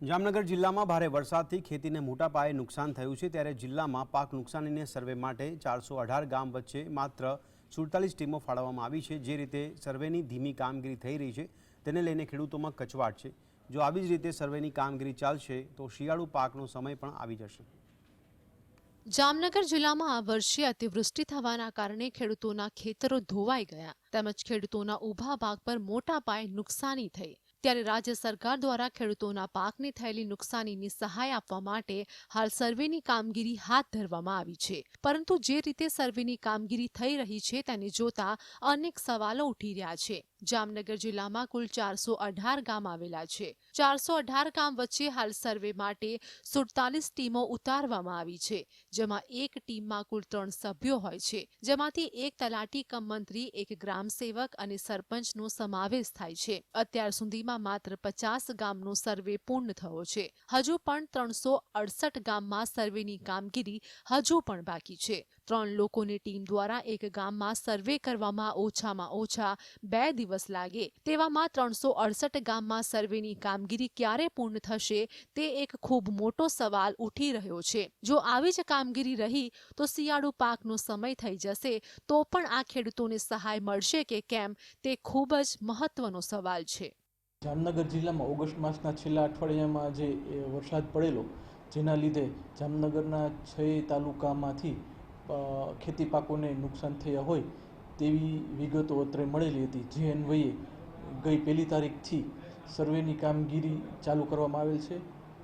જામનગર જિલ્લામાં ભારે વરસાદથી ખેતીને મોટા પાયે નુકસાન થયું છે ત્યારે જિલ્લામાં પાક નુકસાનીને સર્વે માટે ચારસો અઢાર ગામ વચ્ચે માત્ર સુડતાલીસ ટીમો ફાળવવામાં આવી છે, જે રીતે સર્વેની ધીમી કામગીરી થઈ રહી છે. તેને લઈને ખેડૂતોમાં કચવાટ છે. જો આવી જ રીતે સર્વેની કામગીરી ચાલશે, તો શિયાળુ પાકનો સમય પણ આવી જશે. જામનગર જિલ્લામાં આ વર્ષે અતિવૃષ્ટિ થવાના કારણે ખેડૂતોના ખેતરો ધોવાઈ ગયા. તેમજ ખેડૂતોના ઊભા પાક પર મોટા પાયે નુકસાની થઈ. ત્યારે રાજ્ય સરકાર દ્વારા ખેડૂતોના પાકને થયેલી નુકસાનીની સહાય આપવા માટે હાલ સર્વેની કામગીરી હાથ ધરવામાં આવી છે. પરંતુ જે રીતે સર્વેની કામગીરી થઈ રહી છે તેને જોતા અનેક સવાલો ઉઠી રહ્યા છે. જામનગર જિલ્લામાં કુલ ચારસો અઢાર ગામ આવેલા છે. ચારસો અઢાર ગામ વચ્ચે હાલ સર્વે માટે સુડતાલીસ ટીમો ઉતારવામાં આવી છે, જેમાં એક ટીમમાં કુલ ત્રણ સભ્યો હોય છે. જેમાંથી એક તલાટી કમ મંત્રી, એક ગ્રામ સેવક અને સરપંચનો સમાવેશ થાય છે. અત્યાર સુધીમાં માત્ર પચાસ ગામનો સર્વે પૂર્ણ થયો છે. હજુ પણ ત્રણસો અડસઠ ગામમાં સર્વેની કામગીરી હજુ પણ બાકી છે. ત્રણ લોકોની ટીમ દ્વારા એક ગામમાં સર્વે કરવામાં ઓછામાં ઓછા બે દિવસ લાગે. તેવામાં ત્રણસો અડસઠ ગામમાં સર્વેની કામગીરી ક્યારે પૂર્ણ થશે તે એક ખૂબ મોટો સવાલ ઉઠી રહ્યો છે. જો આવી જ કામગીરી રહી તો શિયાળુ પાકનો સમય થઈ જશે તો પણ આ ખેડૂતોને સહાય મળશે કે કેમ તે ખૂબ જ મહત્વનો સવાલ છે. જામનગર જિલ્લામાં ઓગસ્ટ માસના છેલ્લા અઠવાડિયામાં જે વરસાદ પડેલો, જેના લીધે જામનગરના છ તાલુકામાંથી ખેતી પાકોને નુકસાન થયા હોય તેવી વિગતો અત્રે મળેલી હતી. જે અન્વયે ગઈ પહેલી તારીખથી સર્વેની કામગીરી ચાલુ કરવામાં આવેલ છે.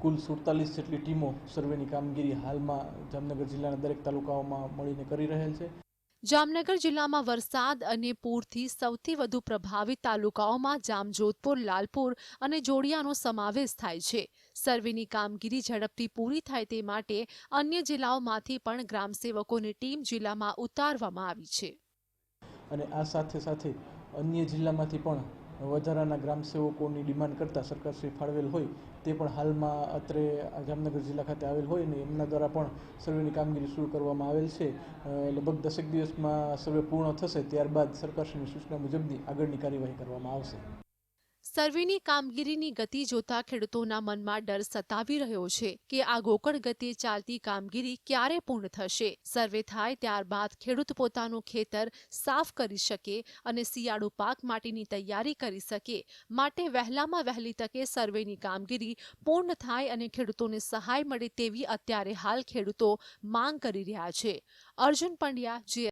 કુલ સુડતાલીસ જેટલી ટીમો સર્વેની કામગીરી હાલમાં જામનગર જિલ્લાના દરેક તાલુકાઓમાં મળીને કરી રહેલ છે. જામનગર જિલ્લામાં વરસાદ અને પૂરથી સૌથી વધુ પ્રભાવિત તાલુકાઓમાં જામજોધપુર, લાલપુર અને જોડિયાનો સમાવેશ થાય છે. સર્વેની કામગીરી ઝડપથી પૂરી થાય તે માટે અન્ય જિલ્લાઓમાંથી પણ ગ્રામસેવકોની ટીમ જિલ્લામાં ઉતારવામાં આવી છે. અને આ સાથે સાથે અન્ય જિલ્લામાંથી પણ વધારાના ગ્રામસેવકોની ડિમાન્ડ કરતાં સરકારશ્રી ફાળવેલ હોય તે પણ હાલમાં અત્રે જામનગર જિલ્લા ખાતે આવેલ હોય ને એમના દ્વારા પણ સર્વેની કામગીરી શરૂ કરવામાં આવેલ છે. લગભગ દસેક દિવસમાં સર્વે પૂર્ણ થશે, ત્યારબાદ સરકારશ્રીની સૂચના મુજબની આગળની કાર્યવાહી કરવામાં આવશે. સર્વેની કામગીરીની ગતિ જોતા ખેડૂતોના મનમાં ડર સતાવી રહ્યો છે કે આ ગોકળ ગતિએ ચાલતી કામગીરી ક્યારે પૂર્ણ થશે. સર્વે થાય ત્યારબાદ ખેડૂત પોતાનું ખેતર સાફ કરી શકે અને શિયાળુ પાક માટેની તૈયારી કરી શકે. માટે વહેલામાં વહેલી તકે સર્વેની કામગીરી પૂર્ણ થાય અને ખેડૂતોને સહાય મળે તેવી અત્યારે હાલ ખેડૂતો માંગ કરી રહ્યા છે. અર્જુન પંડ્યા જે